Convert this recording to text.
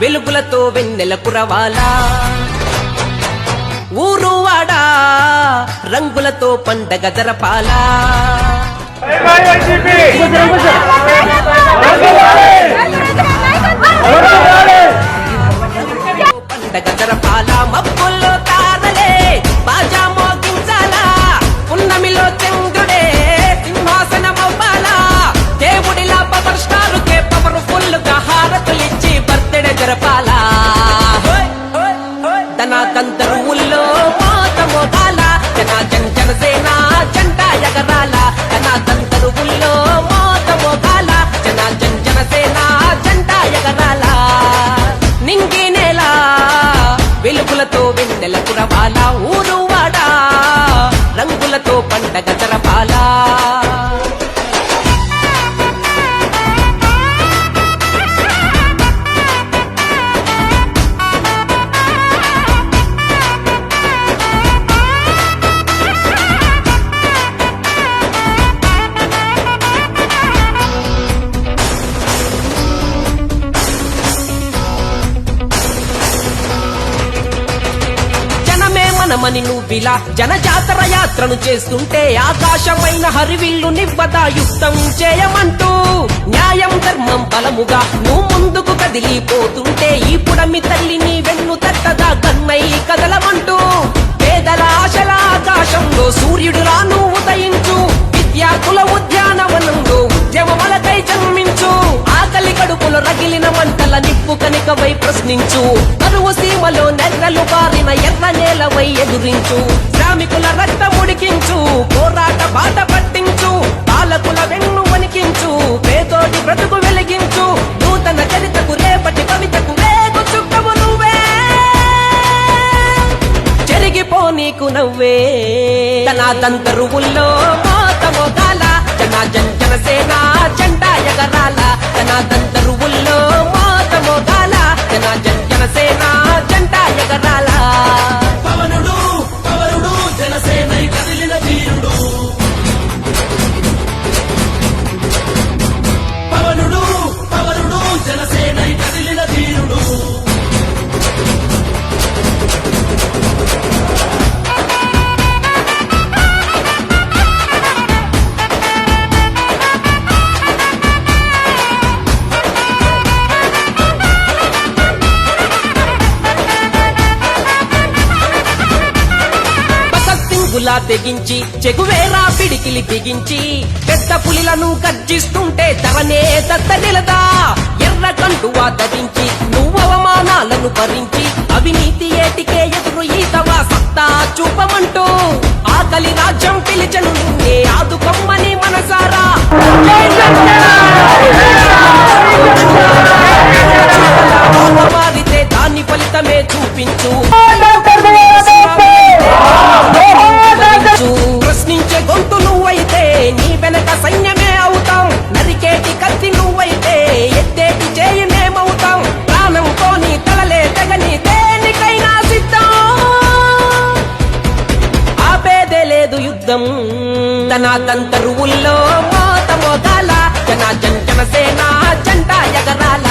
వెలుగులతో వెన్నెల కురవాలా ఊరు వాడా రంగులతో పండగ జరపాలా. పండగ జరపాలా కురవాల ఊరు వాడా రంగులతో పండగ జర జనమే నువ్విలా జనజాతర యాత్రను చేస్తుంటే ఆకాశమైన హరివిల్లు నివ్వదా యుక్తం చేయమంటూ న్యాయం ధర్మం బలముగా నువ్వు ముందుకు కదిలిపోతుంటే ఈ పుడమి తల్లిని వెన్ను తట్టదా కన్నై కదలమంటూ పేదల ఆశల ఆకాశంలో సూర్యుడు రాను ఉదయించు విద్యార్థుల ఉద్యానవనంలో ఉద్యమములకై జన్మించు ఆకలి కడుపులో రగిలిన మంటల నిప్పు కనికవై ప్రశ్నించు కరువు సీమలో నెర్రలు బారిన ఎర్ర నేలవై ఎదురించు. శ్రామికుల రక్తం ఉడికించు పోరాట బాట పట్టించు పాలకుల వెన్ను వణికించు పేదోటి బ్రతుకు వెలిగించు. నూతన చరితకు రేపటి కవితకు వేగు చుక్కవు నువ్వే. చెరిగిపో నీకు నవ్వే. తన తంతరువుల్లో మోత మోగాల జన జన జనసేన జెండా ఎగరాల. తన తంతరువుల్లో మోత మోగాల జనసేన జగరాలా బసత్తింగులా తెగించి చెగువేరా పిడికిలి బిగించి పెద్ద పులిలను గర్జిస్తుంటే తవనే దత్తనిలదా ఎర్ర కండువా ధరించి నువ్వు అవమానాలను భరించి అవినీతి ఏటికే ఎదురు ఈతవా సత్తా చూపమంటూ ఆకలి రాజు తన తంతరువుల్లో మోత మోగాల జన జన సేన జంట ఎగరాల.